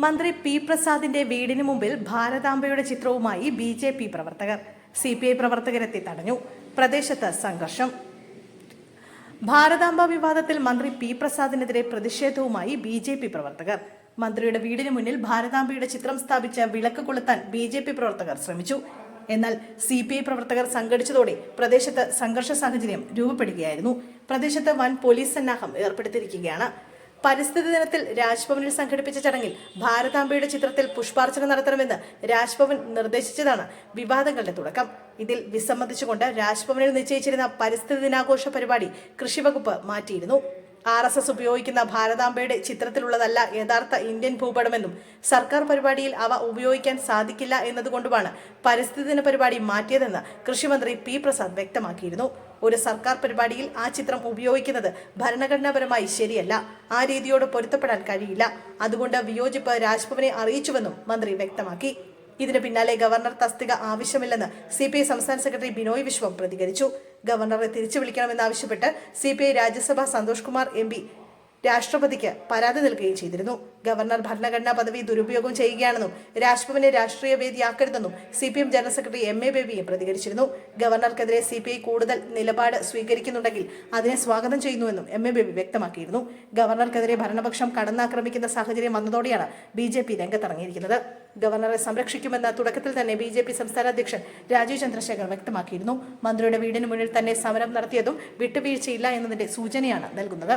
മന്ത്രി പി പ്രസാദിന്റെ വീടിന് മുമ്പിൽ ഭാരതാംബയുടെ ചിത്രവുമായി ബി ജെ പി പ്രവർത്തകർ. സി പി ഐ പ്രവർത്തകരെത്തി തടഞ്ഞു. പ്രദേശത്ത് സംഘർഷം. ഭാരതാംബ വിവാദത്തിൽ മന്ത്രി പി പ്രസാദിനെതിരെ പ്രതിഷേധവുമായി ബി ജെ പി പ്രവർത്തകർ. മന്ത്രിയുടെ വീടിന് മുന്നിൽ ഭാരതാംബയുടെ ചിത്രം സ്ഥാപിച്ച വിളക്ക് കൊളുത്താൻ ബി ജെ പി പ്രവർത്തകർ ശ്രമിച്ചു. എന്നാൽ സി പി ഐ പ്രവർത്തകർ സംഘടിച്ചതോടെ പ്രദേശത്ത് സംഘർഷ സാഹചര്യം രൂപപ്പെടുകയായിരുന്നു. പ്രദേശത്ത് വൻ പോലീസ് സന്നാഹം ഏർപ്പെടുത്തിയിരിക്കുകയാണ്. പരിസ്ഥിതി ദിനത്തിൽ രാജ്ഭവനിൽ സംഘടിപ്പിച്ച ചടങ്ങിൽ ഭാരതാംബയുടെ ചിത്രത്തിൽ പുഷ്പാർച്ചന നടത്തണമെന്ന് രാജ്ഭവൻ നിർദ്ദേശിച്ചതാണ് വിവാദങ്ങളുടെ തുടക്കം. ഇതിൽ വിസമ്മതിച്ചുകൊണ്ട് രാജ്ഭവനിൽ നിശ്ചയിച്ചിരുന്ന പരിസ്ഥിതി ദിനാഘോഷ പരിപാടി കൃഷിവകുപ്പ് മാറ്റിയിരുന്നു. ആർ എസ് എസ് ഉപയോഗിക്കുന്ന ഭാരതാംബയുടെ ചിത്രത്തിലുള്ളതല്ല യഥാർത്ഥ ഇന്ത്യൻ ഭൂപടമെന്നും സർക്കാർ പരിപാടിയിൽ അവ ഉപയോഗിക്കാൻ സാധിക്കില്ല എന്നതുകൊണ്ടുമാണ് പരിസ്ഥിതി ദിന പരിപാടി മാറ്റിയതെന്ന് കൃഷിമന്ത്രി പി പ്രസാദ് വ്യക്തമാക്കിയിരുന്നു. ഒരു സർക്കാർ പരിപാടിയിൽ ആ ചിത്രം ഉപയോഗിക്കുന്നത് ഭരണഘടനാപരമായി ശരിയല്ല. ആ രീതിയോട് പൊരുത്തപ്പെടാൻ കഴിയില്ല. അതുകൊണ്ട് വിയോജിപ്പ് രാജ്ഭവനെ അറിയിച്ചുവെന്നും മന്ത്രി വ്യക്തമാക്കി. ഇതിന് പിന്നാലെ ഗവർണർ തസ്തിക ആവശ്യമില്ലെന്ന് സി പി ഐ സംസ്ഥാന സെക്രട്ടറി ബിനോയ് വിശ്വം പ്രതികരിച്ചു. ഗവർണറെ തിരിച്ചു വിളിക്കണമെന്നാവശ്യപ്പെട്ട് C P I Rajya Sabha Santhosh Kumar M P രാഷ്ട്രപതിക്ക് പരാതി നൽകുകയും ചെയ്തിരുന്നു. ഗവർണർ ഭരണഘടനാ പദവി ദുരുപയോഗം ചെയ്യുകയാണെന്നും രാജ്ഭവനെ രാഷ്ട്രീയ വേദിയാക്കരുതെന്നും C P M general secretary M A ബേബിയും പ്രതികരിച്ചിരുന്നു. ഗവർണർക്കെതിരെ സി പി ഐ കൂടുതൽ നിലപാട് സ്വീകരിക്കുന്നുണ്ടെങ്കിൽ അതിനെ സ്വാഗതം ചെയ്യുന്നുവെന്നും എം എ ബേബി വ്യക്തമാക്കിയിരുന്നു. ഗവർണർക്കെതിരെ ഭരണപക്ഷം കടന്നാക്രമിക്കുന്ന സാഹചര്യം വന്നതോടെയാണ് ബി ജെ പി രംഗത്തിറങ്ങിയിരിക്കുന്നത്. ഗവർണറെ സംരക്ഷിക്കുമെന്ന തുടക്കത്തിൽ തന്നെ ബി ജെ പി സംസ്ഥാന അധ്യക്ഷൻ രാജീവ് ചന്ദ്രശേഖർ വ്യക്തമാക്കിയിരുന്നു. മന്ത്രിയുടെ വീടിന് മുന്നിൽ തന്നെ സമരം നടത്തിയതും വിട്ടുവീഴ്ചയില്ല എന്നതിന്റെ സൂചനയാണ് നൽകുന്നത്.